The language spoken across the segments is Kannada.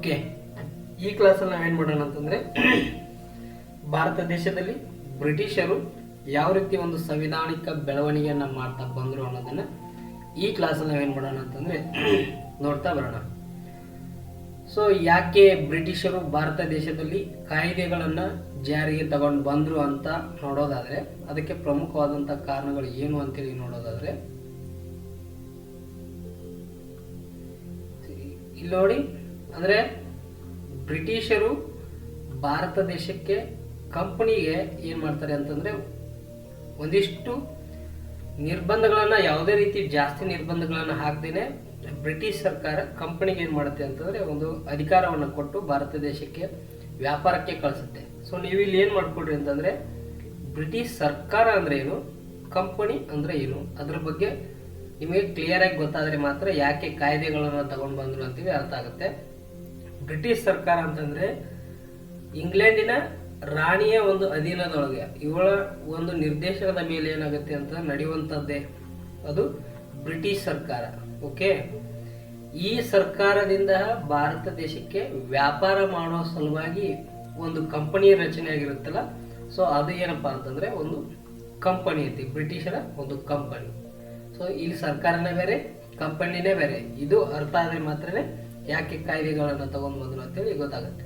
ಓಕೆ, ಈ ಕ್ಲಾಸಲ್ಲಿ ನಾವೇನು ಮಾಡೋಣ ಅಂತಂದರೆ, ಭಾರತ ದೇಶದಲ್ಲಿ ಬ್ರಿಟಿಷರು ಯಾವ ರೀತಿ ಒಂದು ಸಂವಿಧಾನಿಕ ಬೆಳವಣಿಗೆಯನ್ನು ಮಾಡ್ತಾ ಬಂದರು ಅನ್ನೋದನ್ನು ಈ ಕ್ಲಾಸಲ್ಲಿ ನಾವೇನು ಮಾಡೋಣ ಅಂತಂದರೆ, ನೋಡ್ತಾ ಬರೋಣ. ಸೊ ಯಾಕೆ ಬ್ರಿಟಿಷರು ಭಾರತ ದೇಶದಲ್ಲಿ ಕಾಯ್ದೆಗಳನ್ನು ಜಾರಿಗೆ ತಗೊಂಡು ಬಂದರು ಅಂತ ನೋಡೋದಾದರೆ, ಅದಕ್ಕೆ ಪ್ರಮುಖವಾದಂಥ ಕಾರಣಗಳು ಏನು ಅಂತೇಳಿ ನೋಡೋದಾದರೆ, ಇಲ್ಲಿ ನೋಡಿ. ಅಂದರೆ ಬ್ರಿಟಿಷರು ಭಾರತ ದೇಶಕ್ಕೆ ಕಂಪನಿಗೆ ಏನು ಮಾಡ್ತಾರೆ ಅಂತಂದರೆ ಒಂದಿಷ್ಟು ನಿರ್ಬಂಧಗಳನ್ನು ಯಾವುದೇ ರೀತಿ ಜಾಸ್ತಿ ನಿರ್ಬಂಧಗಳನ್ನು ಹಾಕ್ದೇನೆ ಬ್ರಿಟಿಷ್ ಸರ್ಕಾರ ಕಂಪನಿಗೆ ಏನು ಮಾಡುತ್ತೆ ಅಂತಂದರೆ ಒಂದು ಅಧಿಕಾರವನ್ನು ಕೊಟ್ಟು ಭಾರತ ದೇಶಕ್ಕೆ ವ್ಯಾಪಾರಕ್ಕೆ ಕಳಿಸುತ್ತೆ. ಸೊ ನೀವು ಇಲ್ಲಿ ಏನು ಮಾಡ್ಕೊಡ್ರಿ ಅಂತಂದರೆ ಬ್ರಿಟಿಷ್ ಸರ್ಕಾರ ಅಂದರೆ ಏನು? ಕಂಪನಿ ಅಂದರೆ ಏನು? ಅದ್ರ ಬಗ್ಗೆ ನಿಮಗೆ ಕ್ಲಿಯರ್ ಆಗಿ ಗೊತ್ತಾದರೆ ಮಾತ್ರ ಯಾಕೆ ಕಾಯ್ದೆಗಳನ್ನು ತಗೊಂಡು ಬಂದರು ಅಂತೇಳಿ ಅರ್ಥ ಆಗುತ್ತೆ. ಬ್ರಿಟಿಷ್ ಸರ್ಕಾರ ಅಂತಂದ್ರೆ ಇಂಗ್ಲೆಂಡಿನ ರಾಣಿಯ ಒಂದು ಅಧೀನದೊಳಗೆ, ಇವಳ ಒಂದು ನಿರ್ದೇಶನದ ಮೇಲೆ ಏನಾಗುತ್ತೆ ಅಂತ ನಡೆಯುವಂಥದ್ದೇ ಅದು ಬ್ರಿಟಿಷ್ ಸರ್ಕಾರ, ಓಕೆ? ಈ ಸರ್ಕಾರದಿಂದ ಭಾರತ ದೇಶಕ್ಕೆ ವ್ಯಾಪಾರ ಮಾಡೋ ಸಲುವಾಗಿ ಒಂದು ಕಂಪನಿ ರಚನೆ ಆಗಿರುತ್ತಲ್ಲ, ಸೊ ಅದು ಏನಪ್ಪಾ ಅಂತಂದ್ರೆ ಒಂದು ಕಂಪನಿ ಐತಿ, ಬ್ರಿಟಿಷರ ಒಂದು ಕಂಪನಿ. ಸೊ ಇಲ್ಲಿ ಸರ್ಕಾರನೇ ಬೇರೆ, ಕಂಪನಿನೇ ಬೇರೆ. ಇದು ಅರ್ಥ ಆದ್ರೆ ಮಾತ್ರನೇ ಯಾಕೆ ಕಾಯ್ದೆಗಳನ್ನು ತಗೊಂಡ್ಬಂದ್ರು ಅಂತ ಅಂತೇಳಿ ಗೊತ್ತಾಗುತ್ತೆ.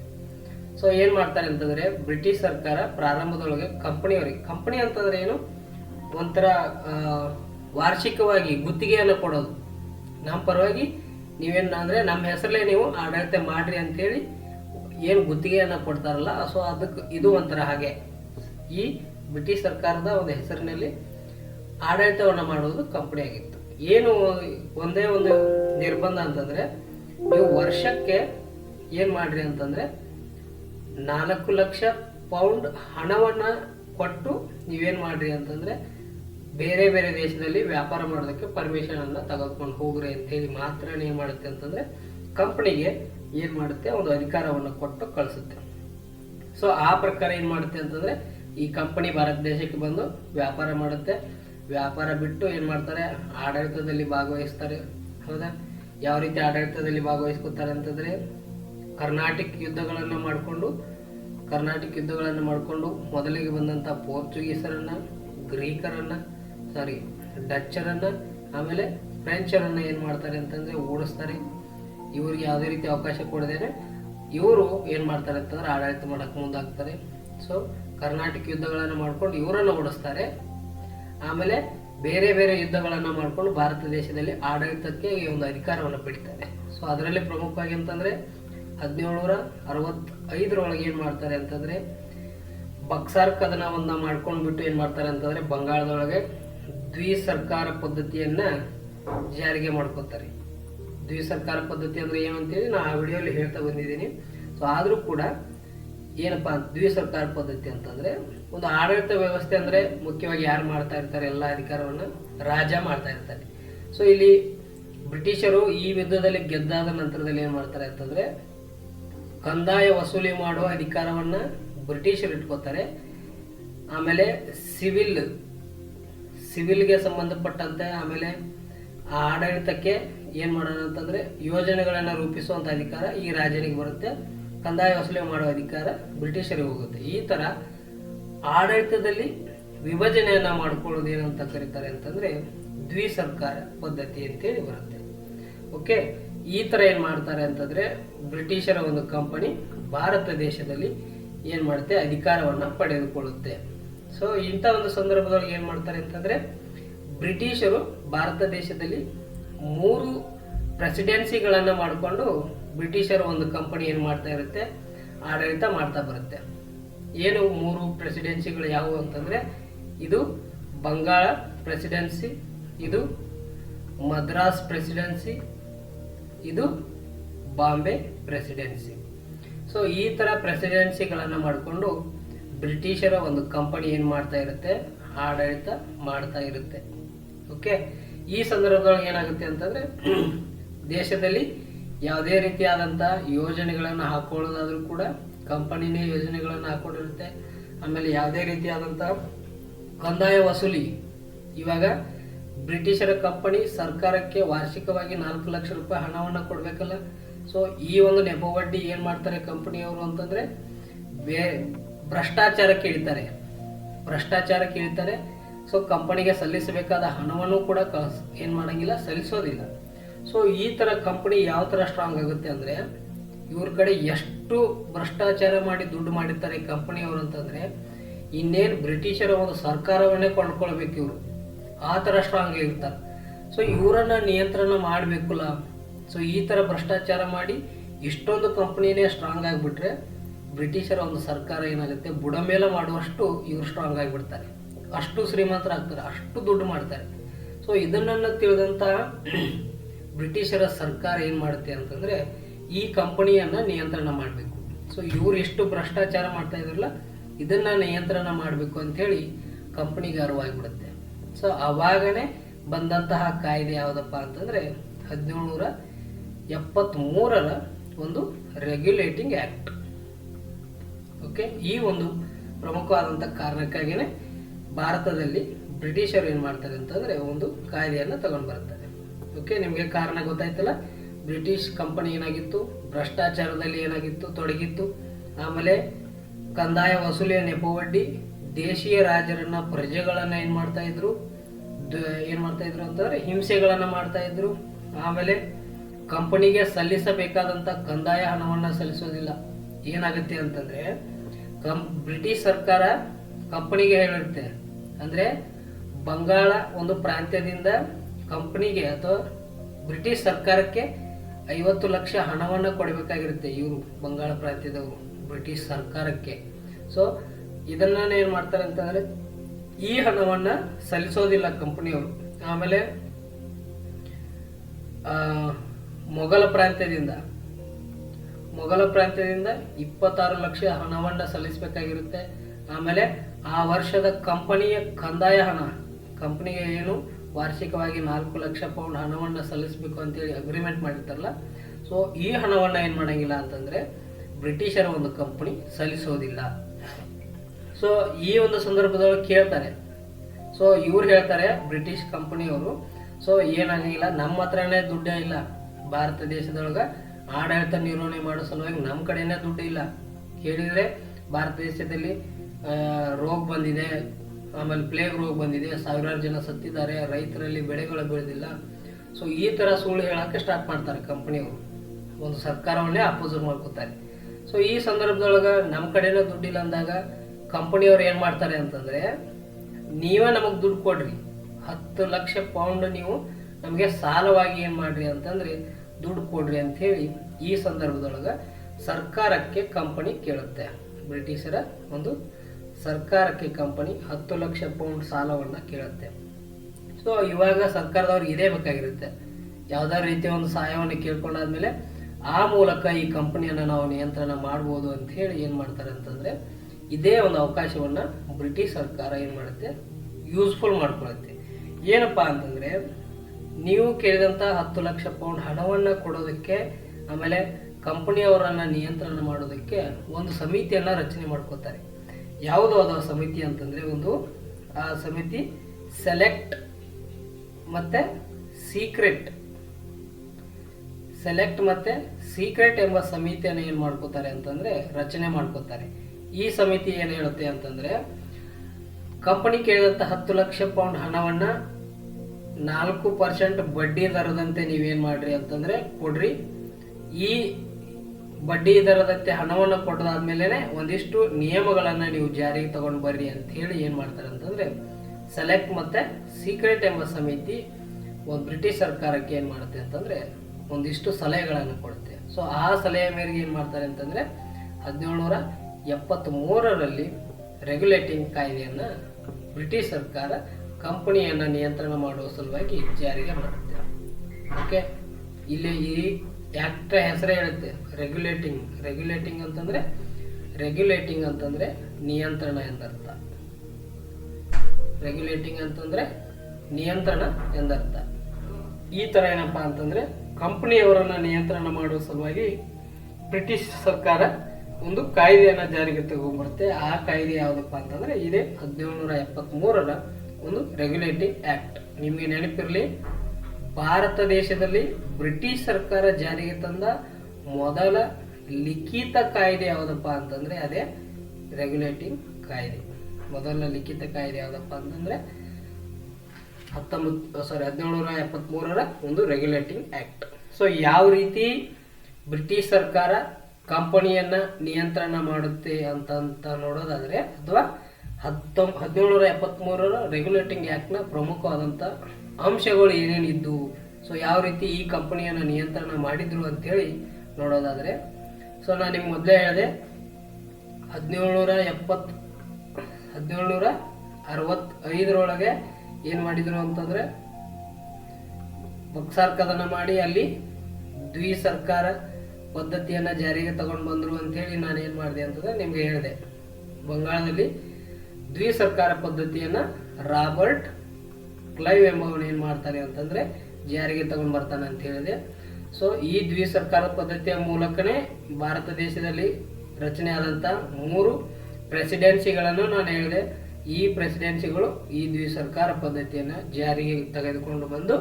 ಸೊ ಏನ್ ಮಾಡ್ತಾರೆ ಅಂತಂದ್ರೆ ಬ್ರಿಟಿಷ್ ಸರ್ಕಾರ ಪ್ರಾರಂಭದೊಳಗೆ ಕಂಪನಿಯವರಿಗೆ, ಕಂಪನಿ ಅಂತಂದ್ರೆ ಏನು? ಒಂಥರ ವಾರ್ಷಿಕವಾಗಿ ಗುತ್ತಿಗೆಯನ್ನು ಕೊಡೋದು. ನಮ್ಮ ಪರವಾಗಿ ನೀವೇನಂದ್ರೆ ನಮ್ಮ ಹೆಸರಲ್ಲೇ ನೀವು ಆಡಳಿತ ಮಾಡ್ರಿ ಅಂತೇಳಿ ಏನು ಗುತ್ತಿಗೆಯನ್ನು ಕೊಡ್ತಾರಲ್ಲ, ಸೊ ಅದಕ್ಕೆ ಇದು ಒಂಥರ ಹಾಗೆ. ಈ ಬ್ರಿಟಿಷ್ ಸರ್ಕಾರದ ಒಂದು ಹೆಸರಿನಲ್ಲಿ ಆಡಳಿತವನ್ನು ಮಾಡುವುದು ಕಂಪನಿ ಆಗಿತ್ತು ಏನು, ಒಂದೇ ಒಂದು ನಿರ್ಬಂಧ ಅಂತಂದ್ರೆ ನೀವು ವರ್ಷಕ್ಕೆ ಏನು ಮಾಡ್ರಿ ಅಂತಂದರೆ ನಾಲ್ಕು ಲಕ್ಷ ಪೌಂಡ್ ಹಣವನ್ನ ಕೊಟ್ಟು ನೀವೇನು ಮಾಡ್ರಿ ಅಂತಂದರೆ ಬೇರೆ ಬೇರೆ ದೇಶದಲ್ಲಿ ವ್ಯಾಪಾರ ಮಾಡೋದಕ್ಕೆ ಪರ್ಮಿಷನ್ ಅನ್ನ ತೆಗೆದುಕೊಂಡು ಹೋಗ್ರಿ ಅಂತೇಳಿ ಮಾತ್ರ ಏನು ಮಾಡುತ್ತೆ ಅಂತಂದರೆ ಕಂಪ್ನಿಗೆ ಏನು ಮಾಡುತ್ತೆ, ಒಂದು ಅಧಿಕಾರವನ್ನು ಕೊಟ್ಟು ಕಳಿಸುತ್ತೆ. ಸೊ ಆ ಪ್ರಕಾರ ಏನು ಮಾಡುತ್ತೆ ಅಂತಂದ್ರೆ ಈ ಕಂಪನಿ ಭಾರತ ದೇಶಕ್ಕೆ ಬಂದು ವ್ಯಾಪಾರ ಮಾಡುತ್ತೆ. ವ್ಯಾಪಾರ ಬಿಟ್ಟು ಏನು ಮಾಡ್ತಾರೆ, ಆಡಳಿತದಲ್ಲಿ ಭಾಗವಹಿಸ್ತಾರೆ. ಹೌದಾ? ಯಾವ ರೀತಿ ಆಡಳಿತದಲ್ಲಿ ಭಾಗವಹಿಸ್ಕೊತಾರೆ ಅಂತಂದ್ರೆ ಕರ್ನಾಟಕ ಯುದ್ಧಗಳನ್ನು ಮಾಡಿಕೊಂಡು, ಕರ್ನಾಟಕ ಯುದ್ಧಗಳನ್ನು ಮಾಡಿಕೊಂಡು ಮೊದಲಿಗೆ ಬಂದಂಥ ಪೋರ್ಚುಗೀಸರನ್ನ, ಗ್ರೀಕರನ್ನ ಸಾರಿ ಡಚ್ಚರನ್ನ, ಆಮೇಲೆ ಫ್ರೆಂಚರನ್ನು ಏನು ಮಾಡ್ತಾರೆ ಅಂತಂದ್ರೆ ಓಡಿಸ್ತಾರೆ. ಇವ್ರಿಗೆ ಯಾವುದೇ ರೀತಿ ಅವಕಾಶ ಕೊಡದೇನೆ ಇವರು ಏನು ಮಾಡ್ತಾರೆ ಅಂತಂದ್ರೆ ಆಡಳಿತ ಮಾಡೋಕ್ಕೆ ಮುಂದಾಗ್ತಾರೆ. ಸೊ ಕರ್ನಾಟಕ ಯುದ್ಧಗಳನ್ನು ಮಾಡ್ಕೊಂಡು ಇವರನ್ನು ಓಡಿಸ್ತಾರೆ. ಆಮೇಲೆ ಬೇರೆ ಬೇರೆ ಯುದ್ಧಗಳನ್ನು ಮಾಡ್ಕೊಂಡು ಭಾರತ ದೇಶದಲ್ಲಿ ಆಡಳಿತಕ್ಕೆ ಒಂದು ಅಧಿಕಾರವನ್ನು ಪಡಿತಾರೆ. ಸೊ ಅದರಲ್ಲಿ ಪ್ರಮುಖವಾಗಿ ಅಂತಂದ್ರೆ ಹದಿನೇಳುನೂರ ಅರವತ್ತೈದರೊಳಗೆ ಏನು ಮಾಡ್ತಾರೆ ಅಂತಂದ್ರೆ ಬಕ್ಸಾರ್ ಕದನವನ್ನ ಮಾಡ್ಕೊಂಡ್ಬಿಟ್ಟು ಏನು ಮಾಡ್ತಾರೆ ಅಂತಂದ್ರೆ ಬಂಗಾಳದೊಳಗೆ ದ್ವಿ ಸರ್ಕಾರ ಪದ್ಧತಿಯನ್ನ ಜಾರಿಗೆ ಮಾಡ್ಕೋತಾರೆ. ದ್ವಿ ಸರ್ಕಾರ ಪದ್ಧತಿ ಅಂದ್ರೆ ಏನು ಅಂತೇಳಿ ನಾ ಆ ವಿಡಿಯೋಲಿ ಹೇಳ್ತಾ ಬಂದಿದ್ದೀನಿ. ಸೊ ಆದರೂ ಕೂಡ ಏನಪ್ಪಾ ದ್ವಿ ಸರ್ಕಾರ ಪದ್ಧತಿ ಅಂತಂದ್ರೆ ಒಂದು ಆಡಳಿತ ವ್ಯವಸ್ಥೆ ಅಂದ್ರೆ ಮುಖ್ಯವಾಗಿ ಯಾರು ಮಾಡ್ತಾ ಇರ್ತಾರೆ ಎಲ್ಲ ಅಧಿಕಾರವನ್ನ ರಾಜ ಮಾಡ್ತಾ ಇರ್ತಾರೆ. ಸೊ ಇಲ್ಲಿ ಬ್ರಿಟಿಷರು ಈ ಯುದ್ಧದಲ್ಲಿ ಗೆದ್ದಾದ ನಂತರದಲ್ಲಿ ಏನು ಮಾಡ್ತಾರೆ ಅಂತಂದ್ರೆ ಕಂದಾಯ ವಸೂಲಿ ಮಾಡುವ ಅಧಿಕಾರವನ್ನ ಬ್ರಿಟಿಷರು ಇಟ್ಕೋತಾರೆ ಆಮೇಲೆ ಸಿವಿಲ್, ಸಿವಿಲ್ಗೆ ಸಂಬಂಧಪಟ್ಟಂತೆ ಆಮೇಲೆ ಆ ಆಡಳಿತಕ್ಕೆ ಏನು ಮಾಡೋಣ ಅಂತಂದ್ರೆ ಯೋಜನೆಗಳನ್ನ ರೂಪಿಸುವಂತ ಅಧಿಕಾರ ಈ ರಾಜನಿಗೆ ಬರುತ್ತೆ. ಕಂದಾಯ ವಸೂಲಿ ಮಾಡುವ ಅಧಿಕಾರ ಬ್ರಿಟಿಷರಿಗೆ ಹೋಗುತ್ತೆ. ಈ ತರ ಆಡಳಿತದಲ್ಲಿ ವಿಭಜನೆಯನ್ನ ಮಾಡ್ಕೊಳ್ಳೋದು ಏನಂತ ಕರೀತಾರೆ ಅಂತಂದ್ರೆ ದ್ವಿ ಸರ್ಕಾರ ಪದ್ಧತಿ ಅಂತೇಳಿ ಬರುತ್ತೆ. ಓಕೆ ಈ ತರ ಏನ್ ಮಾಡ್ತಾರೆ ಅಂತಂದ್ರೆ ಬ್ರಿಟಿಷರ ಒಂದು ಕಂಪನಿ ಭಾರತ ದೇಶದಲ್ಲಿ ಏನ್ ಮಾಡುತ್ತೆ? ಅಧಿಕಾರವನ್ನ ಪಡೆದುಕೊಳ್ಳುತ್ತೆ. ಸೊ ಇಂಥ ಒಂದು ಸಂದರ್ಭದೊಳಗೆ ಏನ್ ಮಾಡ್ತಾರೆ ಅಂತಂದ್ರೆ ಬ್ರಿಟಿಷರು ಭಾರತ ದೇಶದಲ್ಲಿ ಮೂರು ಪ್ರೆಸಿಡೆನ್ಸಿಗಳನ್ನು ಮಾಡಿಕೊಂಡು ಬ್ರಿಟಿಷರ ಒಂದು ಕಂಪನಿ ಏನು ಮಾಡ್ತಾ ಇರುತ್ತೆ? ಆಡಳಿತ ಮಾಡ್ತಾ ಬರುತ್ತೆ. ಏನು ಮೂರು ಪ್ರೆಸಿಡೆನ್ಸಿಗಳು ಯಾವುವು ಅಂತಂದರೆ, ಇದು ಬಂಗಾಳ ಪ್ರೆಸಿಡೆನ್ಸಿ, ಇದು ಮದ್ರಾಸ್ ಪ್ರೆಸಿಡೆನ್ಸಿ, ಇದು ಬಾಂಬೆ ಪ್ರೆಸಿಡೆನ್ಸಿ. ಸೊ, ಈ ಥರ ಪ್ರೆಸಿಡೆನ್ಸಿಗಳನ್ನು ಮಾಡಿಕೊಂಡು ಬ್ರಿಟಿಷರ ಒಂದು ಕಂಪನಿ ಏನು ಮಾಡ್ತಾ ಇರುತ್ತೆ? ಆಡಳಿತ ಮಾಡ್ತಾ ಇರುತ್ತೆ. ಓಕೆ? ಈ ಸಂದರ್ಭದೊಳಗೆ ಏನಾಗುತ್ತೆ ಅಂತಂದರೆ, ದೇಶದಲ್ಲಿ ಯಾವುದೇ ರೀತಿಯಾದಂಥ ಯೋಜನೆಗಳನ್ನು ಹಾಕೊಳ್ಳೋದಾದರೂ ಕೂಡ ಕಂಪನಿನೇ ಯೋಜನೆಗಳನ್ನು ಹಾಕೊಂಡಿರುತ್ತೆ. ಆಮೇಲೆ ಯಾವುದೇ ರೀತಿಯಾದಂಥ ಕಂದಾಯ ವಸೂಲಿ, ಇವಾಗ ಬ್ರಿಟಿಷರ ಕಂಪನಿ ಸರ್ಕಾರಕ್ಕೆ ವಾರ್ಷಿಕವಾಗಿ ನಾಲ್ಕು ಲಕ್ಷ ರೂಪಾಯಿ ಹಣವನ್ನು ಕೊಡಬೇಕಲ್ಲ. ಸೊ ಈ ಒಂದು ನೆಪವಡ್ಡಿ ಏನು ಮಾಡ್ತಾರೆ ಕಂಪನಿಯವರು ಅಂತಂದರೆ, ಬೇ, ಭ್ರಷ್ಟಾಚಾರಕ್ಕೆ ಇಳಿತಾರೆ. ಭ್ರಷ್ಟಾಚಾರಕ್ಕೆ ಇಳಿತಾರೆ. ಸೊ ಕಂಪನಿಗೆ ಸಲ್ಲಿಸಬೇಕಾದ ಹಣವನ್ನು ಕೂಡ ಏನು ಮಾಡೋಂಗಿಲ್ಲ, ಸಲ್ಲಿಸೋದಿಲ್ಲ. ಸೊ ಈ ಥರ ಕಂಪ್ನಿ ಯಾವ ಥರ ಸ್ಟ್ರಾಂಗ್ ಆಗುತ್ತೆ ಅಂದರೆ, ಇವ್ರ ಕಡೆ ಎಷ್ಟು ಭ್ರಷ್ಟಾಚಾರ ಮಾಡಿ ದುಡ್ಡು ಮಾಡಿರ್ತಾರೆ ಈ ಕಂಪ್ನಿಯವರು ಅಂತಂದರೆ, ಇನ್ನೇನು ಬ್ರಿಟಿಷರ ಒಂದು ಸರ್ಕಾರವನ್ನೇ ಕೊಂಡ್ಕೊಳ್ಬೇಕು ಇವರು. ಆ ಥರ ಸ್ಟ್ರಾಂಗ್ ಆಗಿರ್ತಾರೆ ಸೊ ಇವರನ್ನ ನಿಯಂತ್ರಣ ಮಾಡಬೇಕಲ್ಲ. ಸೊ ಈ ಥರ ಭ್ರಷ್ಟಾಚಾರ ಮಾಡಿ ಇಷ್ಟೊಂದು ಕಂಪ್ನಿನೇ ಸ್ಟ್ರಾಂಗ್ ಆಗಿಬಿಟ್ರೆ, ಬ್ರಿಟಿಷರ ಒಂದು ಸರ್ಕಾರ ಏನಾಗುತ್ತೆ ಬುಡಮೇಲೆ ಮಾಡುವಷ್ಟು ಇವರು ಸ್ಟ್ರಾಂಗ್ ಆಗಿಬಿಡ್ತಾರೆ. ಅಷ್ಟು ಶ್ರೀಮಂತರಾಗ್ತಾರೆ, ಅಷ್ಟು ದುಡ್ಡು ಮಾಡ್ತಾರೆ. ಸೊ ಇದನ್ನೆಲ್ಲ ತಿಳಿದಂಥ ಬ್ರಿಟಿಷರ ಸರ್ಕಾರ ಏನು ಮಾಡುತ್ತೆ ಅಂತಂದರೆ ಈ ಕಂಪನಿಯನ್ನು ನಿಯಂತ್ರಣ ಮಾಡಬೇಕು. ಸೊ ಇವ್ರು ಎಷ್ಟು ಭ್ರಷ್ಟಾಚಾರ ಮಾಡ್ತಾ ಇದ್ರಲ್ಲ ಇದನ್ನು ನಿಯಂತ್ರಣ ಮಾಡಬೇಕು ಅಂಥೇಳಿ ಕಂಪನಿಗೆ ಅರಿವಾಗಿಬಿಡುತ್ತೆ. ಸೊ ಅವಾಗನೇ ಬಂದಂತಹ ಕಾಯ್ದೆ ಯಾವುದಪ್ಪ ಅಂತಂದರೆ ಹದಿನೇಳುನೂರ ಎಪ್ಪತ್ತ್ಮೂರರ ಒಂದು ರೆಗ್ಯುಲೇಟಿಂಗ್ ಆ್ಯಕ್ಟ್ ಓಕೆ ಈ ಒಂದು ಪ್ರಮುಖವಾದಂಥ ಕಾರಣಕ್ಕಾಗಿಯೇ ಭಾರತದಲ್ಲಿ ಬ್ರಿಟಿಷರು ಏನು ಮಾಡ್ತಾರೆ ಅಂತಂದರೆ ಒಂದು ಕಾಯ್ದೆಯನ್ನು ತಗೊಂಡು ಬರ್ತಾರೆ ಓಕೆ, ನಿಮಗೆ ಕಾರಣ ಗೊತ್ತಾಯ್ತಲ್ಲ? ಬ್ರಿಟಿಷ್ ಕಂಪನಿ ಏನಾಗಿತ್ತು? ಭ್ರಷ್ಟಾಚಾರದಲ್ಲಿ ಏನಾಗಿತ್ತು? ತೊಡಗಿತ್ತು. ಆಮೇಲೆ ಕಂದಾಯ ವಸೂಲಿಯ ನೆಪವಡ್ಡಿ ದೇಶೀಯ ರಾಜರನ್ನ, ಪ್ರಜೆಗಳನ್ನ ಏನು ಮಾಡ್ತಾ ಇದ್ರು? ಏನ್ ಮಾಡ್ತಾ ಇದ್ರು ಅಂತಂದ್ರೆ ಹಿಂಸೆಗಳನ್ನ ಮಾಡ್ತಾ ಇದ್ರು. ಆಮೇಲೆ ಕಂಪನಿಗೆ ಸಲ್ಲಿಸಬೇಕಾದಂತ ಕಂದಾಯ ಹಣವನ್ನ ಸಲ್ಲಿಸೋದಿಲ್ಲ. ಏನಾಗುತ್ತೆ ಅಂತಂದ್ರೆ, ಕಂ, ಬ್ರಿಟಿಷ್ ಸರ್ಕಾರ ಕಂಪನಿಗೆ ಹೇಳಿರುತ್ತೆ. ಅಂದ್ರೆ ಬಂಗಾಳ ಒಂದು ಪ್ರಾಂತ್ಯದಿಂದ ಕಂಪನಿಗೆ ಅಥವಾ ಬ್ರಿಟಿಷ್ ಸರ್ಕಾರಕ್ಕೆ ಐವತ್ತು ಲಕ್ಷ ಹಣವನ್ನು ಕೊಡಬೇಕಾಗಿರುತ್ತೆ ಇವರು ಬಂಗಾಳ ಪ್ರಾಂತ್ಯದವರು ಬ್ರಿಟಿಷ್ ಸರ್ಕಾರಕ್ಕೆ. ಸೊ ಇದನ್ನ ಏನು ಮಾಡ್ತಾರೆ ಅಂತಂದ್ರೆ ಈ ಹಣವನ್ನ ಸಲ್ಲಿಸೋದಿಲ್ಲ ಕಂಪನಿಯವರು. ಆಮೇಲೆ ಆ, ಮೊಘಲ ಪ್ರಾಂತ್ಯದಿಂದ ಮೊಘಲ ಪ್ರಾಂತ್ಯದಿಂದ ಇಪ್ಪತ್ತಾರು ಲಕ್ಷ ಹಣವನ್ನ ಸಲ್ಲಿಸಬೇಕಾಗಿರುತ್ತೆ. ಆಮೇಲೆ ಆ ವರ್ಷದ ಕಂಪನಿಯ ಕಂದಾಯ ಹಣ ಕಂಪನಿಗೆ ಏನು ವಾರ್ಷಿಕವಾಗಿ ನಾಲ್ಕು ಲಕ್ಷ ಪೌಂಡ್ ಹಣವನ್ನು ಸಲ್ಲಿಸಬೇಕು ಅಂತೇಳಿ ಅಗ್ರಿಮೆಂಟ್ ಮಾಡಿರ್ತಾರಲ್ಲ ಸೊ ಈ ಹಣವನ್ನು ಏನು ಮಾಡೋಂಗಿಲ್ಲ ಅಂತಂದರೆ ಬ್ರಿಟಿಷರ ಒಂದು ಕಂಪನಿ ಸಲ್ಲಿಸೋದಿಲ್ಲ. ಸೊ ಈ ಒಂದು ಸಂದರ್ಭದೊಳಗೆ ಕೇಳ್ತಾರೆ. ಸೊ ಇವ್ರು ಹೇಳ್ತಾರೆ, ಬ್ರಿಟಿಷ್ ಕಂಪನಿಯವರು ಸೊ ಏನಾಗಂಗಿಲ್ಲ ನಮ್ಮ ಹತ್ರನೇ ದುಡ್ಡೇ ಇಲ್ಲ. ಭಾರತ ದೇಶದೊಳಗೆ ಆಡಳಿತ ನಿರ್ವಹಣೆ ಮಾಡೋ ಸಲುವಾಗಿ ನಮ್ಮ ಕಡೆನೇ ದುಡ್ಡು ಇಲ್ಲ. ಕೇಳಿದರೆ ಭಾರತ ದೇಶದಲ್ಲಿ ರೋಗ ಬಂದಿದೆ ಆಮೇಲೆ ಪ್ಲೇಗ್ ರೋಗ ಬಂದಿದೆ, ಸಾವಿರಾರು ಜನ ಸತ್ತಿದ್ದಾರೆ, ರೈತರಲ್ಲಿ ಬೆಳೆಗಳು ಬೆಳೆದಿಲ್ಲ. ಸೊ ಈ ಥರ ಸುಳ್ಳು ಹೇಳೋಕ್ಕೆ ಸ್ಟಾರ್ಟ್ ಮಾಡ್ತಾರೆ ಕಂಪನಿಯವರು. ಒಂದು ಸರ್ಕಾರವನ್ನೇ ಅಪೋಸಿಟ್ ಮಾಡ್ಕೋತಾರೆ. ಸೊ ಈ ಸಂದರ್ಭದೊಳಗೆ ನಮ್ಮ ಕಡೆನೇ ದುಡ್ಡಿಲ್ಲ ಅಂದಾಗ ಕಂಪನಿಯವ್ರು ಏನು ಮಾಡ್ತಾರೆ ಅಂತಂದರೆ, ನೀವೇ ನಮಗೆ ದುಡ್ಡು ಕೊಡ್ರಿ. ಹತ್ತು ಲಕ್ಷ ಪೌಂಡ್ ನೀವು ನಮಗೆ ಸಾಲವಾಗಿ ಏನು ಮಾಡ್ರಿ ಅಂತಂದ್ರೆ ದುಡ್ಡು ಕೊಡ್ರಿ ಅಂತ ಹೇಳಿ ಈ ಸಂದರ್ಭದೊಳಗೆ ಸರ್ಕಾರಕ್ಕೆ ಕಂಪನಿ ಕೇಳುತ್ತೆ. ಬ್ರಿಟಿಷರ ಒಂದು ಸರ್ಕಾರಕ್ಕೆ ಕಂಪನಿ ಹತ್ತು ಲಕ್ಷ ಪೌಂಡ್ ಸಾಲವನ್ನು ಕೇಳುತ್ತೆ. ಸೊ ಇವಾಗ ಸರ್ಕಾರದವ್ರಿಗೆ ಇದೇ ಬೇಕಾಗಿರುತ್ತೆ. ಯಾವ್ದಾದ್ರು ರೀತಿಯ ಒಂದು ಸಹಾಯವನ್ನು ಕೇಳ್ಕೊಂಡಾದ್ಮೇಲೆ ಆ ಮೂಲಕ ಈ ಕಂಪನಿಯನ್ನು ನಾವು ನಿಯಂತ್ರಣ ಮಾಡ್ಬೋದು ಅಂತ ಹೇಳಿ ಏನು ಮಾಡ್ತಾರೆ ಅಂತಂದ್ರೆ, ಇದೇ ಒಂದು ಅವಕಾಶವನ್ನ ಬ್ರಿಟಿಷ್ ಸರ್ಕಾರ ಏನು ಮಾಡುತ್ತೆ? ಯೂಸ್ಫುಲ್ ಮಾಡ್ಕೊಳತ್ತೆ ಏನಪ್ಪಾ ಅಂತಂದ್ರೆ, ನೀವು ಕೇಳಿದಂಥ ಹತ್ತು ಲಕ್ಷ ಪೌಂಡ್ ಹಣವನ್ನು ಕೊಡೋದಕ್ಕೆ, ಆಮೇಲೆ ಕಂಪನಿಯವರನ್ನು ನಿಯಂತ್ರಣ ಮಾಡೋದಕ್ಕೆ ಒಂದು ಸಮಿತಿಯನ್ನ ರಚನೆ ಮಾಡ್ಕೋತಾರೆ. ಯಾವುದು ಅದು ಸಮಿತಿ ಅಂತಂದ್ರೆ ಒಂದು, ಆ, ಸಮಿತಿ ಸೆಲೆಕ್ಟ್ ಮತ್ತೆ ಸೀಕ್ರೆಟ್. ಸೆಲೆಕ್ಟ್ ಮತ್ತೆ ಸೀಕ್ರೆಟ್ ಎಂಬ ಸಮಿತಿಯನ್ನು ಏನು ಮಾಡ್ಕೋತಾರೆ ಅಂತಂದ್ರೆ ರಚನೆ ಮಾಡ್ಕೋತಾರೆ. ಈ ಸಮಿತಿ ಏನು ಹೇಳುತ್ತೆ ಅಂತಂದ್ರೆ, ಕಂಪನಿ ಕೇಳಿದಂತ ಹತ್ತು ಲಕ್ಷ ಪೌಂಡ್ ಹಣವನ್ನ ನಾಲ್ಕು ಪರ್ಸೆಂಟ್ ಬಡ್ಡಿ ದರದಂತೆ ನೀವೇನು ಮಾಡ್ರಿ ಅಂತಂದ್ರೆ ಕೊಡ್ರಿ. ಈ ಬಡ್ಡಿ ದರದಂತೆ ಹಣವನ್ನು ಕೊಟ್ಟದಾದ್ಮೇಲೆ ಒಂದಿಷ್ಟು ನಿಯಮಗಳನ್ನು ನೀವು ಜಾರಿಗೆ ತಗೊಂಡು ಬರ್ರಿ ಅಂತ ಹೇಳಿ ಏನು ಮಾಡ್ತಾರೆ ಅಂತಂದ್ರೆ ಸೆಲೆಕ್ಟ್ ಮತ್ತೆ ಸೀಕ್ರೆಟ್ ಎಂಬ ಸಮಿತಿ ಒಂದು ಬ್ರಿಟಿಷ್ ಸರ್ಕಾರಕ್ಕೆ ಏನು ಮಾಡುತ್ತೆ ಅಂತಂದ್ರೆ ಒಂದಿಷ್ಟು ಸಲಹೆಗಳನ್ನು ಕೊಡುತ್ತೆ. ಸೊ ಆ ಸಲಹೆ ಮೇರೆಗೆ ಏನು ಮಾಡ್ತಾರೆ ಅಂತಂದ್ರೆ ಹದಿನೇಳುನೂರ ಎಪ್ಪತ್ತ್ ಮೂರರಲ್ಲಿ ರೆಗ್ಯುಲೇಟಿಂಗ್ ಕಾಯ್ದೆಯನ್ನ ಬ್ರಿಟಿಷ್ ಸರ್ಕಾರ ಕಂಪನಿಯನ್ನ ನಿಯಂತ್ರಣ ಮಾಡುವ ಸಲುವಾಗಿ ಜಾರಿಗೆ ಮಾಡುತ್ತೆ ಓಕೆ ಇಲ್ಲಿ ಈ ಆಕ್ಟ್ ಹೆಸರೇ ಹೇಳುತ್ತೆ. ರೆಗ್ಯುಲೇಟಿಂಗ್ ರೆಗ್ಯುಲೇಟಿಂಗ್ ಅಂತಂದ್ರೆ ರೆಗ್ಯುಲೇಟಿಂಗ್ ಅಂತಂದ್ರೆ ನಿಯಂತ್ರಣ ಎಂದರ್ಥ. ರೆಗ್ಯುಲೇಟಿಂಗ್ ಅಂತಂದ್ರೆ ನಿಯಂತ್ರಣ ಎಂದರ್ಥ. ಈ ತರ ಏನಪ್ಪಾ ಅಂತಂದ್ರೆ, ಕಂಪನಿಯವರನ್ನ ನಿಯಂತ್ರಣ ಮಾಡುವ ಸಲುವಾಗಿ ಬ್ರಿಟಿಷ್ ಸರ್ಕಾರ ಒಂದು ಕಾಯ್ದೆಯನ್ನ ಜಾರಿಗೆ ತಗೊಂಡ್ಬರುತ್ತೆ. ಆ ಕಾಯ್ದೆ ಯಾವುದಪ್ಪ ಅಂತಂದ್ರೆ, ಇದೇ ಹದಿನೇಳು ನೂರ ಎಪ್ಪತ್ತ್ ಒಂದು ರೆಗ್ಯುಲೇಟಿಂಗ್ ಆಕ್ಟ್ ನಿಮಗೆ ನೆನಪಿರಲಿ ಭಾರತ ದೇಶದಲ್ಲಿ ಬ್ರಿಟಿಷ್ ಸರ್ಕಾರ ಜಾರಿಗೆ ತಂದ ಮೊದಲ ಲಿಖಿತ ಕಾಯ್ದೆ ಯಾವುದಪ್ಪ ಅಂತಂದ್ರೆ ಅದೇ ರೆಗ್ಯುಲೇಟಿಂಗ್ ಕಾಯ್ದೆ. ಮೊದಲ ಲಿಖಿತ ಕಾಯ್ದೆ ಯಾವುದಪ್ಪ ಅಂತಂದ್ರೆ ಹತ್ತೊಂಬತ್ತು ಸಾರಿ ಹದಿನೇಳುನೂರ ಎಪ್ಪತ್ತ್ಮೂರರ ಒಂದು ರೆಗ್ಯುಲೇಟಿಂಗ್ ಆ್ಯಕ್ಟ್ ಸೊ ಯಾವ ರೀತಿ ಬ್ರಿಟಿಷ್ ಸರ್ಕಾರ ಕಂಪನಿಯನ್ನ ನಿಯಂತ್ರಣ ಮಾಡುತ್ತೆ ಅಂತ ನೋಡೋದಾದ್ರೆ ಅಥವಾ ಹತ್ತೊಂಬ ಹದಿನೇಳುನೂರ ಎಪ್ಪತ್ತ್ಮೂರರ ರೆಗ್ಯುಲೇಟಿಂಗ್ ಆ್ಯಕ್ಟ್ನ ಪ್ರಮುಖವಾದಂಥ ಅಂಶಗಳು ಏನೇನಿದ್ದು? ಸೊ ಯಾವ ರೀತಿ ಈ ಕಂಪನಿಯನ್ನು ನಿಯಂತ್ರಣ ಮಾಡಿದ್ರು ಅಂತೇಳಿ ನೋಡೋದಾದರೆ ಸೊ ನಾನು ನಿಮ್ಗೆ ಮೊದಲೇ ಹೇಳಿದೆ, ಹದಿನೇಳುನೂರ ಎಪ್ಪತ್ ಹದಿನೇಳುನೂರ ಅರವತ್ತೈದರೊಳಗೆ ಏನು ಮಾಡಿದ್ರು ಅಂತಂದರೆ ಬಕ್ಸಾರ್ ಕದನ ಮಾಡಿ ಅಲ್ಲಿ ದ್ವಿ ಸರ್ಕಾರ ಪದ್ಧತಿಯನ್ನ ಜಾರಿಗೆ ತಗೊಂಡು ಬಂದರು ಅಂತೇಳಿ ನಾನು ಏನು ಮಾಡಿದೆ ಅಂತಂದರೆ ನಿಮಗೆ ಹೇಳಿದೆ. ಬಂಗಾಳದಲ್ಲಿ ದ್ವಿ ಸರ್ಕಾರ ಪದ್ಧತಿಯನ್ನು ರಾಬರ್ಟ್ ಕ್ಲೈವ್ ಎಂಬವನು ಏನು ಮಾಡ್ತಾರೆ ಅಂತಂದರೆ ಜಾರಿಗೆ ತಗೊಂಡು ಬರ್ತಾನೆ ಅಂತ ಹೇಳಿದೆ. ಸೊ ಈ ದ್ವಿಸರ್ಕಾರ ಪದ್ಧತಿಯ ಮೂಲಕನೇ ಭಾರತ ದೇಶದಲ್ಲಿ ರಚನೆ ಆದಂಥ ಮೂರು ಪ್ರೆಸಿಡೆನ್ಸಿಗಳನ್ನು ನಾನು ಹೇಳಿದೆ. ಈ ಪ್ರೆಸಿಡೆನ್ಸಿಗಳು ಈ ದ್ವಿಸರ್ಕಾರ ಪದ್ಧತಿಯನ್ನು ಪದ್ಧತಿಯನ್ನ ಜಾರಿಗೆ ತೆಗೆದುಕೊಂಡು ಬಂದು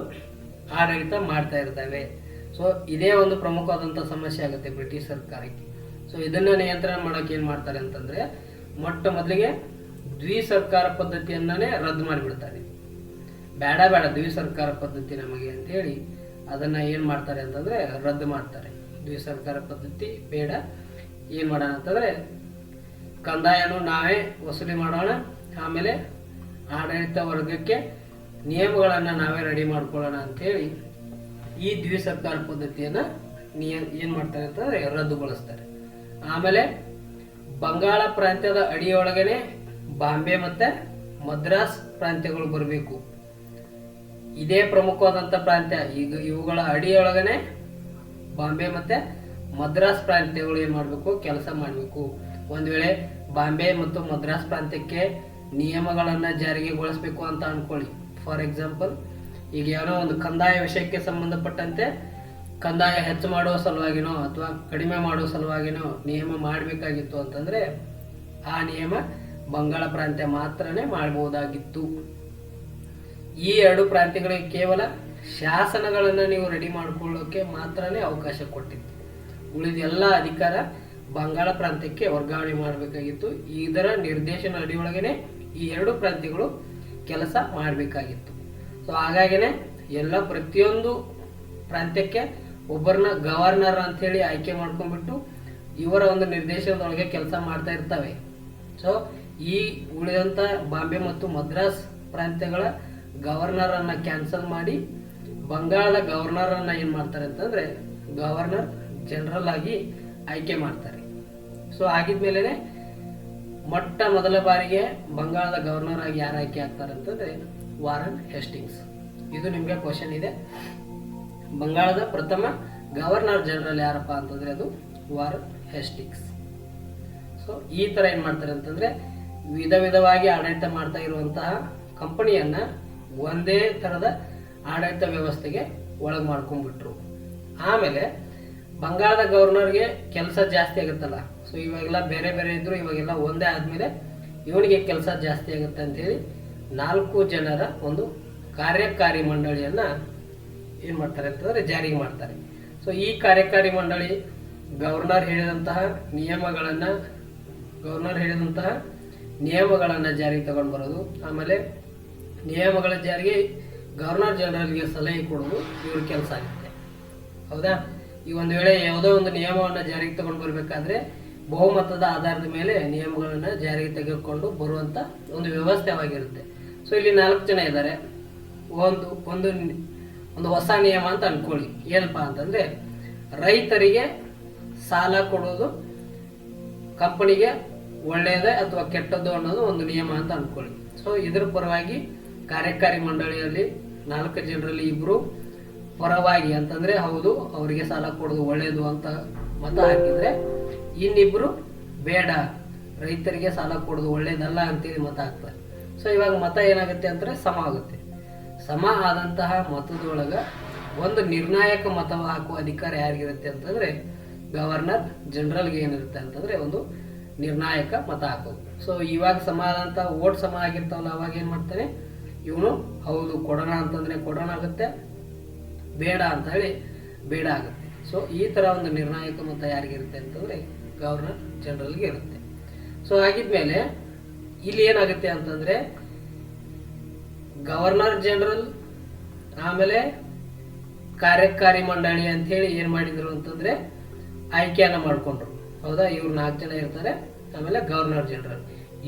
ಆಡಳಿತ ಮಾಡ್ತಾ ಇರ್ತವೆ. ಸೊ ಇದೇ ಒಂದು ಪ್ರಮುಖವಾದಂಥ ಸಮಸ್ಯೆ ಆಗುತ್ತೆ ಬ್ರಿಟಿಷ್ ಸರ್ಕಾರಕ್ಕೆ. ಸೊ ಇದನ್ನ ನಿಯಂತ್ರಣ ಮಾಡೋಕೆ ಏನು ಮಾಡ್ತಾರೆ ಅಂತಂದರೆ ಮೊಟ್ಟ ಮೊದಲಿಗೆ ದ್ವಿಸರ್ಕಾರ ಪದ್ಧತಿಯನ್ನೇ ರದ್ದು ಮಾಡಿಬಿಡ್ತಾರೆ. ಬೇಡ ಬೇಡ ದ್ವಿ ಸರ್ಕಾರ ಪದ್ಧತಿ ನಮಗೆ ಅಂತ ಹೇಳಿ ಅದನ್ನ ಏನ್ ಮಾಡ್ತಾರೆ ಅಂತಂದ್ರೆ ರದ್ದು ಮಾಡ್ತಾರೆ. ದ್ವಿ ಸರ್ಕಾರ ಪದ್ಧತಿ ಬೇಡ, ಏನು ಮಾಡೋಣ ಅಂತಂದ್ರೆ ಕಂದಾಯನು ನಾವೇ ವಸೂಲಿ ಮಾಡೋಣ, ಆಮೇಲೆ ಆಡಳಿತ ವರ್ಗಕ್ಕೆ ನಿಯಮಗಳನ್ನು ನಾವೇ ರೆಡಿ ಮಾಡ್ಕೊಳ್ಳೋಣ ಅಂತೇಳಿ ಈ ದ್ವಿ ಸರ್ಕಾರ ಪದ್ಧತಿಯನ್ನ ನಿಯ, ಏನು ಮಾಡ್ತಾರೆ ಅಂತಂದ್ರೆ ರದ್ದುಗೊಳಿಸ್ತಾರೆ. ಆಮೇಲೆ ಬಂಗಾಳ ಪ್ರಾಂತ್ಯದ ಅಡಿಯೊಳಗನೆ ಬಾಂಬೆ ಮತ್ತೆ ಮದ್ರಾಸ್ ಪ್ರಾಂತ್ಯಗಳು ಬರಬೇಕು. ಇದೇ ಪ್ರಮುಖವಾದಂಥ ಪ್ರಾಂತ್ಯ. ಈಗ ಇವುಗಳ ಅಡಿಯೊಳಗನೆ ಬಾಂಬೆ ಮತ್ತೆ ಮದ್ರಾಸ್ ಪ್ರಾಂತ್ಯಗಳು ಏನು ಮಾಡಬೇಕು? ಕೆಲಸ ಮಾಡಬೇಕು. ಒಂದ್ ವೇಳೆ ಬಾಂಬೆ ಮತ್ತು ಮದ್ರಾಸ್ ಪ್ರಾಂತ್ಯಕ್ಕೆ ನಿಯಮಗಳನ್ನು ಜಾರಿಗೆಗೊಳಿಸಬೇಕು ಅಂತ ಅನ್ಕೊಳ್ಳಿ. ಫಾರ್ ಎಕ್ಸಾಂಪಲ್, ಈಗ ಏನೋ ಒಂದು ಕಂದಾಯ ವಿಷಯಕ್ಕೆ ಸಂಬಂಧಪಟ್ಟಂತೆ ಕಂದಾಯ ಹೆಚ್ಚು ಮಾಡುವ ಸಲುವಾಗಿನೋ ಅಥವಾ ಕಡಿಮೆ ಮಾಡುವ ಸಲುವಾಗಿನೋ ನಿಯಮ ಮಾಡಬೇಕಾಗಿತ್ತು ಅಂತಂದ್ರೆ ಆ ನಿಯಮ ಬಂಗಾಳ ಪ್ರಾಂತ್ಯ ಮಾತ್ರನೇ ಮಾಡಬಹುದಾಗಿತ್ತು ಈ ಎರಡು ಪ್ರಾಂತ್ಯಗಳಿಗೆ ಕೇವಲ ಶಾಸನಗಳನ್ನು ನೀವು ರೆಡಿ ಮಾಡ್ಕೊಳ್ಳೋಕೆ ಮಾತ್ರನೇ ಅವಕಾಶ ಕೊಟ್ಟಿತ್ತು ಉಳಿದ ಎಲ್ಲ ಅಧಿಕಾರ ಬಂಗಾಳ ಪ್ರಾಂತ್ಯಕ್ಕೆ ವರ್ಗಾವಣೆ ಮಾಡಬೇಕಾಗಿತ್ತು. ಇದರ ನಿರ್ದೇಶನ ಒಳಗೇನೆ ಈ ಎರಡು ಪ್ರಾಂತ್ಯಗಳು ಕೆಲಸ ಮಾಡಬೇಕಾಗಿತ್ತು. ಸೊ ಹಾಗಾಗಿನೆ ಎಲ್ಲ ಪ್ರತಿಯೊಂದು ಪ್ರಾಂತ್ಯಕ್ಕೆ ಒಬ್ಬರನ್ನ ಗವರ್ನರ್ ಅಂತ ಹೇಳಿ ಆಯ್ಕೆ ಮಾಡ್ಕೊಂಡ್ಬಿಟ್ಟು ಇವರ ಒಂದು ನಿರ್ದೇಶನದೊಳಗೆ ಕೆಲಸ ಮಾಡ್ತಾ ಇರ್ತವೆ. ಸೊ ಈ ಉಳಿದಂತ ಬಾಂಬೆ ಮತ್ತು ಮದ್ರಾಸ್ ಪ್ರಾಂತ್ಯಗಳ ಗವರ್ನರ್ ಅನ್ನ ಕ್ಯಾನ್ಸಲ್ ಮಾಡಿ ಬಂಗಾಳದ ಗವರ್ನರ್ ಅನ್ನ ಏನ್ ಮಾಡ್ತಾರೆ ಅಂತಂದ್ರೆ ಗವರ್ನರ್ ಜನರಲ್ ಆಗಿ ಆಯ್ಕೆ ಮಾಡ್ತಾರೆ. ಸೊ ಆಗಿದ್ಮೇಲೆ ಮೊಟ್ಟ ಮೊದಲ ಬಾರಿಗೆ ಬಂಗಾಳದ ಗವರ್ನರ್ ಆಗಿ ಯಾರು ಆಯ್ಕೆ ಆಗ್ತಾರೆ ಅಂತಂದ್ರೆ ವಾರನ್ ಹೆಸ್ಟಿಂಗ್ಸ್. ಇದು ನಿಮ್ಗೆ ಕ್ವಶನ್ ಇದೆ. ಬಂಗಾಳದ ಪ್ರಥಮ ಗವರ್ನರ್ ಜನರಲ್ ಯಾರಪ್ಪ ಅಂತಂದ್ರೆ ಅದು ವಾರನ್ ಹೆಸ್ಟಿಂಗ್ಸ್. ಸೊ ಈ ತರ ಏನ್ ಮಾಡ್ತಾರೆ ಅಂತಂದ್ರೆ ವಿಧ ವಿಧವಾಗಿ ಆಡಳಿತ ಮಾಡ್ತಾ ಇರುವಂತಹ ಕಂಪನಿಯನ್ನ ಒಂದೇ ತರದ ಆಡಳಿತ ವ್ಯವಸ್ಥೆಗೆ ಒಳಗ್ ಮಾಡ್ಕೊಂಡ್ಬಿಟ್ರು. ಆಮೇಲೆ ಬಂಗಾಳದ ಗವರ್ನರ್ಗೆ ಕೆಲಸ ಜಾಸ್ತಿ ಆಗುತ್ತಲ್ಲ. ಸೊ ಇವಾಗೆಲ್ಲ ಬೇರೆ ಬೇರೆ ಇದ್ರು ಇವಾಗೆಲ್ಲ ಒಂದೇ ಆದ್ಮೇಲೆ ಇವನಿಗೆ ಕೆಲಸ ಜಾಸ್ತಿ ಆಗುತ್ತೆ ಅಂತ ಹೇಳಿ ನಾಲ್ಕು ಜನರ ಒಂದು ಕಾರ್ಯಕಾರಿ ಮಂಡಳಿಯನ್ನ ಏನ್ ಮಾಡ್ತಾರೆ ಅಂತಂದ್ರೆ ಜಾರಿಗೆ ಮಾಡ್ತಾರೆ. ಸೊ ಈ ಕಾರ್ಯಕಾರಿ ಮಂಡಳಿ ಗವರ್ನರ್ ಹೇಳಿದಂತಹ ನಿಯಮಗಳನ್ನ ಗವರ್ನರ್ ಹೇಳಿದಂತಹ ನಿಯಮಗಳನ್ನ ಜಾರಿಗೆ ತಗೊಂಡು ಬರೋದು. ಆಮೇಲೆ ನಿಯಮಗಳ ಜಾರಿಗೆ ಗವರ್ನರ್ ಜನರಲ್ಗೆ ಸಲಹೆ ಕೊಡುವುದು ಇವ್ರ ಕೆಲಸ ಆಗುತ್ತೆ. ಹೌದಾ? ಈ ಒಂದು ವೇಳೆ ಯಾವುದೋ ಒಂದು ನಿಯಮವನ್ನು ಜಾರಿಗೆ ತಗೊಂಡು ಬರಬೇಕಾದ್ರೆ ಬಹುಮತದ ಆಧಾರದ ಮೇಲೆ ನಿಯಮಗಳನ್ನು ಜಾರಿಗೆ ತೆಗೆದುಕೊಂಡು ಬರುವಂತ ಒಂದು ವ್ಯವಸ್ಥೆವಾಗಿರುತ್ತೆ ಸೊ ಇಲ್ಲಿ ನಾಲ್ಕು ಜನ ಇದ್ದಾರೆ. ಒಂದು ಒಂದು ಒಂದು ಹೊಸ ನಿಯಮ ಅಂತ ಅನ್ಕೊಳ್ಳಿ. ಏನಪ್ಪಾ ಅಂತಂದ್ರೆ ರೈತರಿಗೆ ಸಾಲ ಕೊಡೋದು ಕಂಪನಿಗೆ ಒಳ್ಳೆಯದೇ ಅಥವಾ ಕೆಟ್ಟದ್ದು ಅನ್ನೋದು ಒಂದು ನಿಯಮ ಅಂತ ಅನ್ಕೊಳ್ಳಿ. ಸೊ ಇದ್ರ ಪರವಾಗಿ ಕಾರ್ಯಕಾರಿ ಮಂಡಳಿಯಲ್ಲಿ ನಾಲ್ಕು ಜನರಲ್ಲಿ ಇಬ್ರು ಪರವಾಗಿ ಅಂತಂದ್ರೆ ಹೌದು, ಅವರಿಗೆ ಸಾಲ ಕೊಡೋದು ಒಳ್ಳೇದು ಅಂತ ಮತ ಹಾಕಿದ್ರೆ ಇನ್ನಿಬ್ರು ಬೇಡ, ರೈತರಿಗೆ ಸಾಲ ಕೊಡೋದು ಒಳ್ಳೇದಲ್ಲ ಅಂತೇಳಿ ಮತ ಹಾಕ್ತಾರೆ. ಸೊ ಇವಾಗ ಮತ ಏನಾಗುತ್ತೆ ಅಂದ್ರೆ ಸಮ ಆಗುತ್ತೆ. ಸಮ ಆದಂತಹ ಮತದೊಳಗ ಒಂದು ನಿರ್ಣಾಯಕ ಮತ ಹಾಕುವ ಅಧಿಕಾರ ಯಾರಿಗಿರುತ್ತೆ ಅಂತಂದ್ರೆ ಗವರ್ನರ್ ಜನರಲ್ಗೆ ಏನಿರುತ್ತೆ ಅಂತಂದ್ರೆ ಒಂದು ನಿರ್ಣಾಯಕ ಮತ ಹಾಕೋದು. ಸೊ ಇವಾಗ ಸಮ ಆದಂತಹ ಓಟ್ ಸಮ ಆಗಿರ್ತಾವಲ್ಲ, ಅವಾಗ ಏನ್ ಮಾಡ್ತಾನೆ? ಇವನು ಹೌದು, ಕೊಡೋಣ ಅಂತಂದ್ರೆ ಕೊಡೋಣ ಆಗುತ್ತೆ, ಬೇಡ ಅಂತ ಹೇಳಿ ಬೇಡ ಆಗುತ್ತೆ. ಸೊ ಈ ಥರ ಒಂದು ನಿರ್ಣಾಯಕ ಮತ ಯಾರಿಗಿರುತ್ತೆ ಅಂತಂದರೆ ಗವರ್ನರ್ ಜನರಲ್ಗೆ ಇರುತ್ತೆ. ಸೊ ಆಗಿದ್ಮೇಲೆ ಇಲ್ಲಿ ಏನಾಗುತ್ತೆ ಅಂತಂದ್ರೆ ಗವರ್ನರ್ ಜನರಲ್, ಆಮೇಲೆ ಕಾರ್ಯಕಾರಿ ಮಂಡಳಿ ಅಂತ ಹೇಳಿ ಏನು ಮಾಡಿದ್ರು ಅಂತಂದ್ರೆ ಆಯ್ಕೆಯನ್ನ ಮಾಡಿಕೊಂಡ್ರು. ಹೌದಾ? ಇವ್ರು ನಾಲ್ಕು ಜನ ಇರ್ತಾರೆ, ಆಮೇಲೆ ಗವರ್ನರ್ ಜನರಲ್.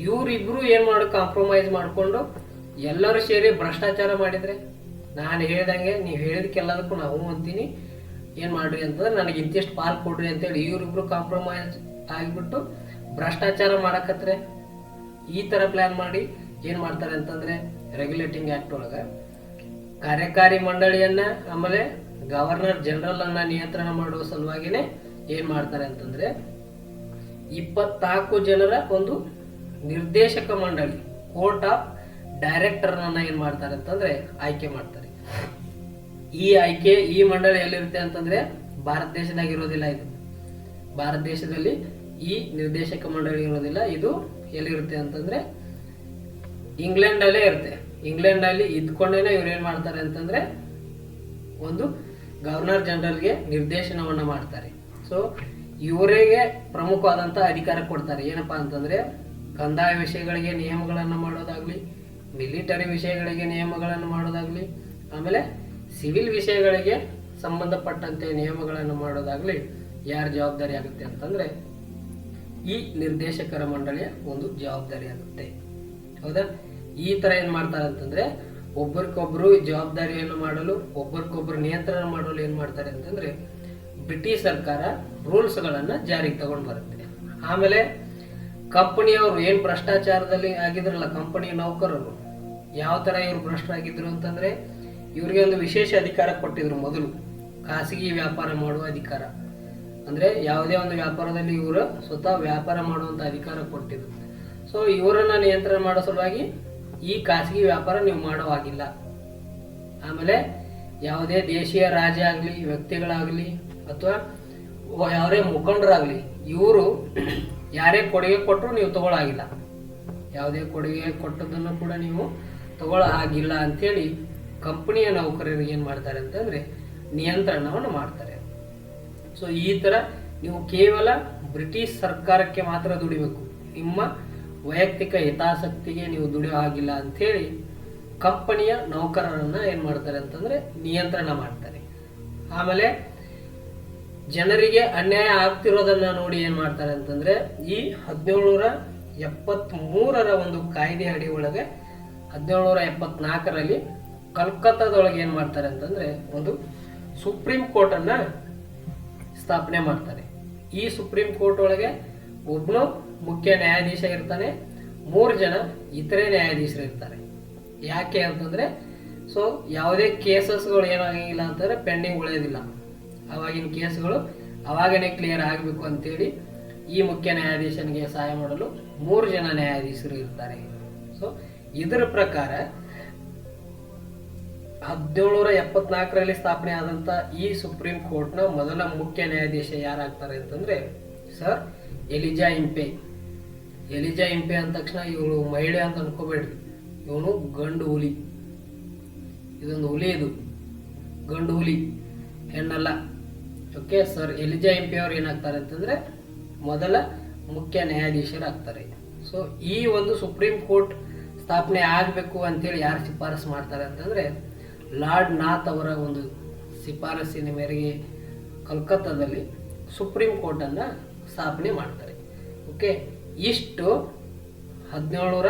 ಇವರಿಬ್ರು ಏನು ಮಾಡಿ ಕಾಂಪ್ರಮೈಸ್ ಮಾಡಿಕೊಂಡು ಎಲ್ಲರೂ ಸೇರಿ ಭ್ರಷ್ಟಾಚಾರ ಮಾಡಿದ್ರೆ ನಾನು ಹೇಳ್ದಂಗೆ ನೀವು ಹೇಳಿದಕ್ಕೆಲ್ಲದಕ್ಕೂ ನಾವು ಅಂತೀನಿ. ಏನು ಮಾಡ್ರಿ ಅಂತಂದ್ರೆ ನನಗೆ ಇಂತಿಷ್ಟು ಪಾಲ್ ಕೊಡ್ರಿ ಅಂತೇಳಿ ಇವರಿಬ್ರು ಕಾಂಪ್ರಮೈಸ್ ಆಗಿಬಿಟ್ಟು ಭ್ರಷ್ಟಾಚಾರ ಮಾಡಕತ್ರೆ. ಈ ಥರ ಪ್ಲ್ಯಾನ್ ಮಾಡಿ ಏನು ಮಾಡ್ತಾರೆ ಅಂತಂದರೆ ರೆಗ್ಯುಲೇಟಿಂಗ್ ಆ್ಯಕ್ಟ್ ಒಳಗೆ ಕಾರ್ಯಕಾರಿ ಮಂಡಳಿಯನ್ನ ಆಮೇಲೆ ಗವರ್ನರ್ ಜನರಲ್ ಅನ್ನ ನಿಯಂತ್ರಣ ಮಾಡುವ ಸಲುವಾಗಿನೇ ಏನ್ ಮಾಡ್ತಾರೆ ಅಂತಂದ್ರೆ ಇಪ್ಪತ್ನಾಲ್ಕು ಜನರ ಒಂದು ನಿರ್ದೇಶಕ ಮಂಡಳಿ ಕೋರ್ಟ್ ಆಫ್ ಡೈರೆಕ್ಟರ್ ಅನ್ನ ಏನ್ ಮಾಡ್ತಾರೆ ಅಂತಂದ್ರೆ ಆಯ್ಕೆ ಮಾಡ್ತಾರೆ. ಈ ಆಯ್ಕೆ ಈ ಮಂಡಳಿ ಎಲ್ಲಿರುತ್ತೆ ಅಂತಂದ್ರೆ ಭಾರತ ದೇಶದಾಗ ಇರೋದಿಲ್ಲ ಇದು. ಭಾರತ ದೇಶದಲ್ಲಿ ಈ ನಿರ್ದೇಶಕ ಮಂಡಳಿ ಇರೋದಿಲ್ಲ, ಇದು ಎಲ್ಲಿರುತ್ತೆ ಅಂತಂದ್ರೆ ಇಂಗ್ಲೆಂಡ್ ಅಲ್ಲೇ ಇರುತ್ತೆ. ಇಂಗ್ಲೆಂಡ್ ಅಲ್ಲಿ ಇದ್ಕೊಂಡೇನೆ ಇವ್ರು ಏನ್ ಮಾಡ್ತಾರೆ ಅಂತಂದ್ರೆ ಒಂದು ಗವರ್ನರ್ ಜನರಲ್ಗೆ ನಿರ್ದೇಶನವನ್ನ ಮಾಡ್ತಾರೆ. ಸೊ ಇವರಿಗೆ ಪ್ರಮುಖವಾದಂತ ಅಧಿಕಾರ ಕೊಡ್ತಾರೆ. ಏನಪ್ಪಾ ಅಂತಂದ್ರೆ ಕಂದಾಯ ವಿಷಯಗಳಿಗೆ ನಿಯಮಗಳನ್ನ ಮಾಡೋದಾಗ್ಲಿ ಮಿಲಿಟರಿ ವಿಷಯಗಳಿಗೆ ನಿಯಮಗಳನ್ನು ಮಾಡೋದಾಗ್ಲಿ ಆಮೇಲೆ ಸಿವಿಲ್ ವಿಷಯಗಳಿಗೆ ಸಂಬಂಧಪಟ್ಟಂತೆ ನಿಯಮಗಳನ್ನು ಮಾಡೋದಾಗ್ಲಿ ಯಾರ ಜವಾಬ್ದಾರಿ ಆಗುತ್ತೆ ಅಂತಂದ್ರೆ ಈ ನಿರ್ದೇಶಕರ ಮಂಡಳಿಯ ಒಂದು ಜವಾಬ್ದಾರಿ ಆಗುತ್ತೆ. ಹೌದಾ? ಈ ತರ ಏನ್ ಮಾಡ್ತಾರೆ ಅಂತಂದ್ರೆ ಒಬ್ಬರಿಗೊಬ್ರು ಜವಾಬ್ದಾರಿಯನ್ನು ಮಾಡಲು, ಒಬ್ಬರಿಗೊಬ್ರು ನಿಯಂತ್ರಣ ಮಾಡಲು ಏನ್ ಮಾಡ್ತಾರೆ ಅಂತಂದ್ರೆ ಬ್ರಿಟಿಷ್ ಸರ್ಕಾರ ರೂಲ್ಸ್ ಗಳನ್ನ ಜಾರಿಗೆ ತಗೊಂಡ್ ಬರುತ್ತೆ. ಆಮೇಲೆ ಕಂಪನಿಯವರು ಏನ್ ಭ್ರಷ್ಟಾಚಾರದಲ್ಲಿ ಆಗಿದ್ರಲ್ಲ ಕಂಪನಿ ನೌಕರರು ಯಾವ ತರ ಇವ್ರು ಭ್ರಷ್ಟರಾಗಿದ್ದರು ಅಂತಂದ್ರೆ ಇವರಿಗೆ ಒಂದು ವಿಶೇಷ ಅಧಿಕಾರ ಕೊಟ್ಟಿದ್ರು ಮೊದಲು. ಖಾಸಗಿ ವ್ಯಾಪಾರ ಮಾಡುವ ಅಧಿಕಾರ. ಅಂದ್ರೆ ಯಾವುದೇ ಒಂದು ವ್ಯಾಪಾರದಲ್ಲಿ ಇವರು ಸ್ವತಃ ವ್ಯಾಪಾರ ಮಾಡುವಂತ ಅಧಿಕಾರ ಕೊಟ್ಟಿದ್ರು. ಸೊ ಇವರನ್ನ ನಿಯಂತ್ರಣ ಮಾಡೋ ಸಲುವಾಗಿ ಈ ಖಾಸಗಿ ವ್ಯಾಪಾರ ನೀವು ಮಾಡೋವಾಗಿಲ್ಲ ಆಮೇಲೆ ಯಾವುದೇ ದೇಶೀಯ ರಾಜ ಆಗಲಿ, ವ್ಯಕ್ತಿಗಳಾಗಲಿ ಅಥವಾ ಯಾವುದೇ ಮುಖಂಡರಾಗಲಿ, ಇವರು ಯಾರೇ ಕೊಡುಗೆ ಕೊಟ್ಟರು ನೀವು ತಗೊಳ್ಳಾಗಿಲ್ಲ ಯಾವುದೇ ಕೊಡುಗೆ ಕೊಟ್ಟದನ್ನು ಕೂಡ ನೀವು ತಗೊಳ್ಳೋ ಹಾಗಿಲ್ಲ ಅಂಥೇಳಿ ಕಂಪನಿಯ ನೌಕರರು ಏನು ಮಾಡ್ತಾರೆ ಅಂತಂದರೆ ನಿಯಂತ್ರಣವನ್ನು ಮಾಡ್ತಾರೆ. ಸೊ ಈ ಥರ ನೀವು ಕೇವಲ ಬ್ರಿಟಿಷ್ ಸರ್ಕಾರಕ್ಕೆ ಮಾತ್ರ ದುಡಿಬೇಕು. ನಿಮ್ಮ ವೈಯಕ್ತಿಕ ಹಿತಾಸಕ್ತಿಗೆ ನೀವು ದುಡಿಯೋ ಹಾಗಿಲ್ಲ ಅಂಥೇಳಿ ಕಂಪನಿಯ ನೌಕರರನ್ನು ಏನು ಮಾಡ್ತಾರೆ ಅಂತಂದ್ರೆ ನಿಯಂತ್ರಣ ಮಾಡ್ತಾರೆ. ಆಮೇಲೆ ಜನರಿಗೆ ಅನ್ಯಾಯ ಆಗ್ತಿರೋದನ್ನು ನೋಡಿ ಏನು ಮಾಡ್ತಾರೆ ಅಂತಂದ್ರೆ ಈ ಹದಿನೇಳು ನೂರ ಮೂರರ ಒಂದು ಕಾಯ್ದೆ ಅಡಿ ಹದಿನೇಳುನೂರ ಎಪ್ಪತ್ನಾಲ್ಕರಲ್ಲಿ ಕಲ್ಕತ್ತಾದೊಳಗೆ ಏನು ಮಾಡ್ತಾರೆ ಅಂತಂದರೆ ಒಂದು ಸುಪ್ರೀಂ ಕೋರ್ಟನ್ನು ಸ್ಥಾಪನೆ ಮಾಡ್ತಾರೆ. ಈ ಸುಪ್ರೀಂ ಕೋರ್ಟ್ ಒಳಗೆ ಒಬ್ಬನು ಮುಖ್ಯ ನ್ಯಾಯಾಧೀಶ ಇರ್ತಾನೆ, ಮೂರು ಜನ ಇತರೆ ನ್ಯಾಯಾಧೀಶರು ಇರ್ತಾರೆ. ಯಾಕೆ ಅಂತಂದರೆ, ಸೊ ಯಾವುದೇ ಕೇಸಸ್ಗಳು ಏನಾಗಿಲ್ಲ ಅಂತಂದರೆ ಪೆಂಡಿಂಗ್ ಉಳಿಯೋದಿಲ್ಲ. ಅವಾಗಿನ ಕೇಸ್ಗಳು ಅವಾಗನೇ ಕ್ಲಿಯರ್ ಆಗಬೇಕು ಅಂತೇಳಿ ಈ ಮುಖ್ಯ ನ್ಯಾಯಾಧೀಶನಿಗೆ ಸಹಾಯ ಮಾಡಲು ಮೂರು ಜನ ನ್ಯಾಯಾಧೀಶರು ಇರ್ತಾರೆ. ಸೊ ಇದರ ಪ್ರಕಾರ ಹದಿನೇಳುನೂರ ಎಪ್ಪತ್ನಾಲ್ಕರಲ್ಲಿ ಸ್ಥಾಪನೆ ಆದಂತ ಈ ಸುಪ್ರೀಂ ಕೋರ್ಟ್ನ ಮೊದಲ ಮುಖ್ಯ ನ್ಯಾಯಾಧೀಶ ಯಾರಾಗ್ತಾರೆ ಅಂತಂದ್ರೆ sir Elijah Impey. Elijah Impey ಅಂದ ತಕ್ಷಣ ಇವಳು ಮಹಿಳೆ ಅಂತ ಅನ್ಕೋಬೇಡ್ರಿ. ಇವನು ಗಂಡು ಹುಲಿ. ಇದೊಂದು ಹುಲಿ ಇದು. ಗಂಡು ಹುಲಿ. ಹೆಣ್ಣಲ್ಲ. ಓಕೆ ಸರ್ ಎಲಿಜಾ ಇಂಪೆ ಅವ್ರು ಏನಾಗ್ತಾರೆ ಅಂತಂದ್ರೆ ಮೊದಲ ಮುಖ್ಯ ನ್ಯಾಯಾಧೀಶರಾಗ್ತಾರೆ. ಸೊ ಈ ಒಂದು ಸುಪ್ರೀಂ ಕೋರ್ಟ್ ಸ್ಥಾಪನೆ ಆಗಬೇಕು ಅಂತೇಳಿ ಯಾರು ಶಿಫಾರಸು ಮಾಡ್ತಾರೆ ಅಂತಂದರೆ ಲಾರ್ಡ್ ನಾಥ್ ಅವರ ಒಂದು ಶಿಫಾರಸಿನ ಮೇರೆಗೆ ಕಲ್ಕತ್ತಾದಲ್ಲಿ ಸುಪ್ರೀಂ ಕೋರ್ಟನ್ನು ಸ್ಥಾಪನೆ ಮಾಡ್ತಾರೆ. ಓಕೆ, ಇಷ್ಟು ಹದಿನೇಳುನೂರ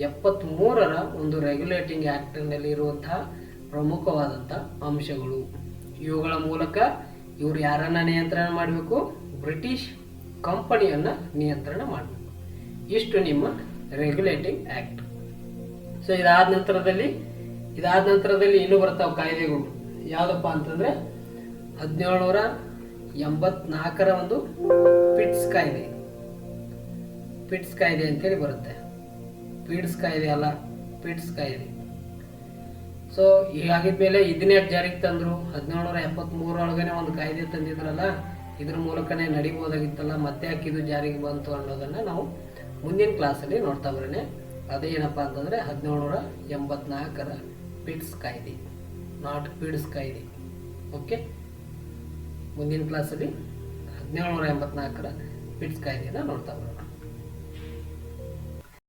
ಎಪ್ಪತ್ತ್ಮೂರರ ಒಂದು ರೆಗ್ಯುಲೇಟಿಂಗ್ ಆ್ಯಕ್ಟ್ನಲ್ಲಿ ಇರುವಂತಹ ಪ್ರಮುಖವಾದಂಥ ಅಂಶಗಳು. ಇವುಗಳ ಮೂಲಕ ಇವರು ಯಾರನ್ನ ನಿಯಂತ್ರಣ ಮಾಡಬೇಕು? ಬ್ರಿಟಿಷ್ ಕಂಪನಿಯನ್ನು ನಿಯಂತ್ರಣ ಮಾಡಬೇಕು. ಇಷ್ಟು ನಿಮ್ಮ ರೆಗ್ಯುಲೇಟಿಂಗ್ ಆ್ಯಕ್ಟ್ ಸೊ ಇದಾದ ನಂತರದಲ್ಲಿ ಇದಾದ ನಂತರದಲ್ಲಿ ಇನ್ನೂ ಬರ್ತಾವೆ ಕಾಯ್ದೆಗಳು. ಯಾವುದಪ್ಪ ಅಂತಂದ್ರೆ, ಹದಿನೇಳುನೂರ ಎಂಬತ್ನಾಲ್ಕರ ಒಂದು ಪಿಟ್ಸ್ ಕಾಯ್ದೆ. ಪಿಟ್ಸ್ ಕಾಯ್ದೆ ಅಂತೇಳಿ ಬರುತ್ತೆ. ಪಿಟ್ಸ್ ಕಾಯ್ದೆ ಅಲ್ಲ, ಪಿಟ್ಸ್ ಕಾಯ್ದೆ. ಸೊ ಹೀಗಾಗಿದ್ಮೇಲೆ ಇದನ್ನೇ ಜಾರಿಗೆ ತಂದ್ರು. ಹದಿನೇಳುನೂರ ಎಪ್ಪತ್ತ್ಮೂರೊಳಗನೆ ಒಂದು ಕಾಯ್ದೆ ತಂದಿದ್ರಲ್ಲ, ಇದ್ರ ಮೂಲಕನೇ ನಡಿಬೋದಾಗಿತ್ತಲ್ಲ, ಮತ್ತೆ ಯಾಕೆ ಇದು ಜಾರಿಗೆ ಬಂತು ಅನ್ನೋದನ್ನ ನಾವು ಮುಂದಿನ ಕ್ಲಾಸಲ್ಲಿ ನೋಡ್ತಾ ಬರೋಣ. ಅದೇನಪ್ಪ ಅಂತಂದ್ರೆ ಹದಿನೇಳುನೂರ ಎಂಬತ್ನಾಲ್ಕರ ಪಿಟ್ಸ್ ಕಾಯ್ದೆ ನಾಟ್ ಪಿಡ್ಸ್ ಕಾಯ್ದೆ ಓಕೆ ಮುಂದಿನ ಕ್ಲಾಸಲ್ಲಿ ಹದಿನೇಳು ನೂರ ಎಂಬತ್ನಾಲ್ಕರ ಪಿಟ್ಸ್ ಕಾಯ್ದೆಯನ್ನು ನೋಡ್ತಾ ಬರೋಣ.